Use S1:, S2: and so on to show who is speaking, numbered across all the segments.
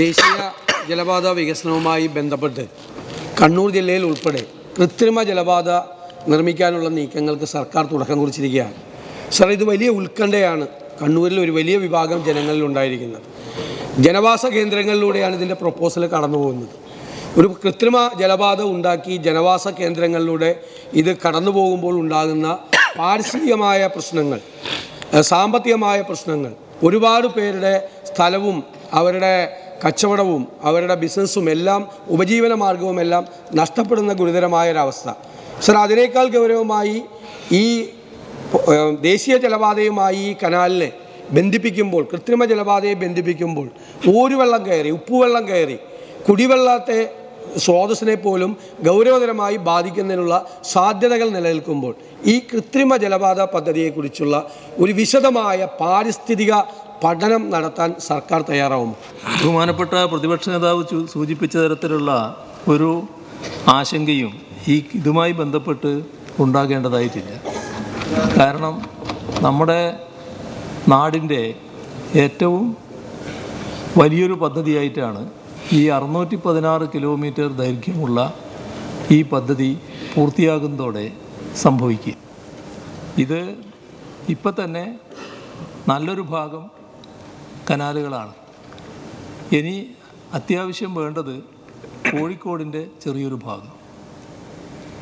S1: ദേശീയ ജലപാത വികസനവുമായി ബന്ധപ്പെട്ട് കണ്ണൂർ ജില്ലയിൽ ഉൾപ്പെടെ കൃത്രിമ ജലപാത നിർമ്മിക്കാനുള്ള നീക്കങ്ങൾക്ക് സർക്കാർ തുടക്കം കുറിച്ചിരിക്കുകയാണ്. സർ ഇത് വലിയ ഉത്കണ്ഠയാണ്. കണ്ണൂരിൽ ഒരു വലിയ വിഭാഗം ജനങ്ങളിൽ ഉണ്ടായിരിക്കുന്നത്. ജനവാസ കേന്ദ്രങ്ങളിലൂടെയാണ് ഇതിന്റെ പ്രൊപ്പോസൽ കടന്നു പോകുന്നത് ഒരു കൃത്രിമ ജലപാത ഉണ്ടാക്കി ജനവാസ കേന്ദ്രങ്ങളിലൂടെ ഇത് കടന്നു പോകുമ്പോൾ ഉണ്ടാകുന്ന പാരിസ്ഥിതികമായ പ്രശ്നങ്ങൾ സാമ്പത്തികമായ പ്രശ്നങ്ങൾ ഒരുപാട് പേരുടെ സ്ഥലവും അവരുടെ കച്ചവടവും അവരുടെ ബിസിനസ്സും എല്ലാം ഉപജീവന മാർഗവുമെല്ലാം നഷ്ടപ്പെടുന്ന ഗുരുതരമായ ഒരവസ്ഥ സർ അതിനേക്കാൾ ഗൗരവമായി ഈ ദേശീയ ജലപാതയുമായി ഈ കനാലിനെ ബന്ധിപ്പിക്കുമ്പോൾ കൃത്രിമ ജലപാതയെ ബന്ധിപ്പിക്കുമ്പോൾ ഊരുവെള്ളം കയറി ഉപ്പുവെള്ളം കയറി കുടിവെള്ളത്തെ സ്രോതസ്സിനെ പോലും ഗൗരവതരമായി ബാധിക്കുന്നതിനുള്ള സാധ്യതകൾ നിലനിൽക്കുമ്പോൾ ഈ കൃത്രിമ ജലപാത പദ്ധതിയെക്കുറിച്ചുള്ള ഒരു വിശദമായ പാരിസ്ഥിതിക പഠനം നടത്താൻ സർക്കാർ തയ്യാറാവും.
S2: ബഹുമാനപ്പെട്ട പ്രതിപക്ഷ നേതാവ് സൂചിപ്പിച്ച തരത്തിലുള്ള ഒരു ആശങ്കയും ഈ ഇതുമായി ബന്ധപ്പെട്ട് ഉണ്ടാകേണ്ടതായിട്ടില്ല. കാരണം നമ്മുടെ നാടിന്റെ ഏറ്റവും വലിയൊരു പദ്ധതിയായിട്ടാണ് ഈ അറുന്നൂറ്റി പതിനാറ് കിലോമീറ്റർ ദൈർഘ്യമുള്ള ഈ പദ്ധതി പൂർത്തിയാകുന്നതോടെ സംഭവിക്കുക. ഇത് ഇപ്പം തന്നെ നല്ലൊരു ഭാഗം കനാലുകളാണ്. ഇനി അത്യാവശ്യം വേണ്ടത് കോഴിക്കോടിന്റെ ചെറിയൊരു ഭാഗം.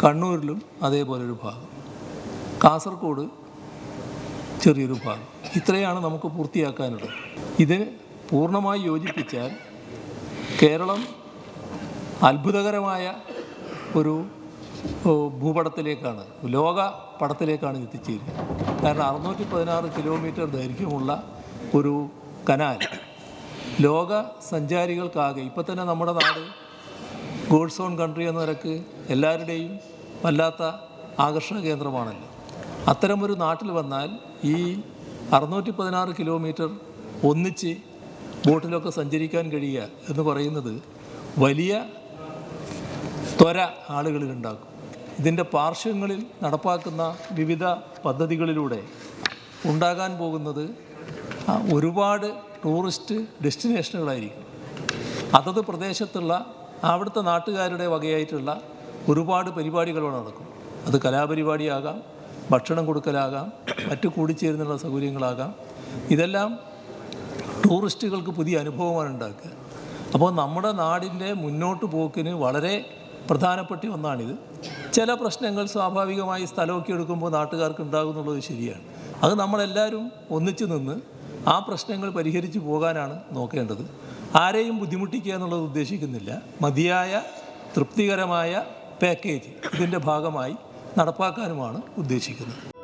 S2: കണ്ണൂരിലും അതേപോലൊരു ഭാഗം. കാസർഗോഡ് ചെറിയൊരു ഭാഗം. ഇത്രയാണ് നമുക്ക് പൂർത്തിയാക്കാനുള്ളത്. ഇത് പൂർണമായി യോജിപ്പിച്ചാൽ കേരളം അത്ഭുതകരമായ ഒരു ഭൂപടത്തിലേക്കാണ് ലോക പടത്തിലേക്കാണ് എത്തിച്ചേരുക. കാരണം അറുന്നൂറ്റി പതിനാറ് കിലോമീറ്റർ ദൈർഘ്യമുള്ള ഒരു കനാൽ. ലോക സഞ്ചാരികൾക്കാകെ ഇപ്പം തന്നെ നമ്മുടെ നാട് ഗോൾഡ് സോൺ കൺട്രി എന്ന നിരക്ക് എല്ലാവരുടെയും വല്ലാത്ത ആകർഷണ കേന്ദ്രമാണല്ലോ. അത്തരമൊരു നാട്ടിൽ വന്നാൽ ഈ അറുന്നൂറ്റി പതിനാറ് കിലോമീറ്റർ ഒന്നിച്ച് ബോട്ടിലൊക്കെ സഞ്ചരിക്കാൻ കഴിയുക എന്ന് പറയുന്നത് വലിയ ത്വര ആളുകളിലുണ്ടാക്കും. ഇതിന്റെ പാർശ്വങ്ങളിൽ നടപ്പാക്കുന്ന വിവിധ പദ്ധതികളിലൂടെ ഉണ്ടാകാൻ പോകുന്നത് ഒരുപാട് ടൂറിസ്റ്റ് ഡെസ്റ്റിനേഷനുകളായിരിക്കും. അതത് പ്രദേശത്തുള്ള അവിടുത്തെ നാട്ടുകാരുടെ വകയായിട്ടുള്ള ഒരുപാട് പരിപാടികൾ നടക്കും. അത് കലാപരിപാടിയാകാം ഭക്ഷണം കൊടുക്കലാകാം മറ്റു കൂടിച്ചേരുന്നുള്ള സൗകര്യങ്ങളാകാം. ഇതെല്ലാം ടൂറിസ്റ്റുകൾക്ക് പുതിയ അനുഭവമാണ് ഉണ്ടാക്കുക. അപ്പോൾ നമ്മുടെ നാടിന്റെ മുന്നോട്ട് പോക്കിന് വളരെ പ്രധാനപ്പെട്ട ഒന്നാണിത്. ചില പ്രശ്നങ്ങൾ സ്വാഭാവികമായി സ്ഥലമൊക്കെ എടുക്കുമ്പോൾ നാട്ടുകാർക്ക് ഉണ്ടാകുന്നുള്ളത് ശരിയാണ്. അത് നമ്മളെല്ലാവരും ഒന്നിച്ചു നിന്ന് ആ പ്രശ്നങ്ങൾ പരിഹരിച്ചു പോകാനാണ് നോക്കേണ്ടത്. ആരെയും ബുദ്ധിമുട്ടിക്കുക എന്നുള്ളത് ഉദ്ദേശിക്കുന്നില്ല. മതിയായ തൃപ്തികരമായ പാക്കേജ് ഇതിന്റെ ഭാഗമായി നടപ്പാക്കാനുമാണ് ഉദ്ദേശിക്കുന്നത്.